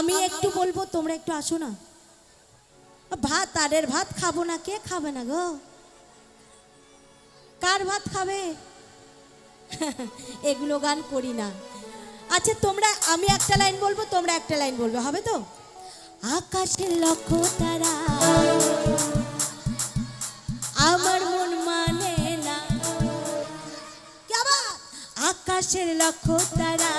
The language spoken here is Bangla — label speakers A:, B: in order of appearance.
A: আমি একটু বলব, তোমরা একটু আসো না। ভাত আরের ভাত খাব না, কে খাবে না গো? কার ভাত খাবে? এগুলো গান করি না। আচ্ছা তোমরা, আমি একটা লাইন বলব, তোমরা একটা লাইন বলবে, হবে তো? আকাশের লক্ষ্য তারা। আমার মন মানে না। আকাশের লক্ষ্য তারা।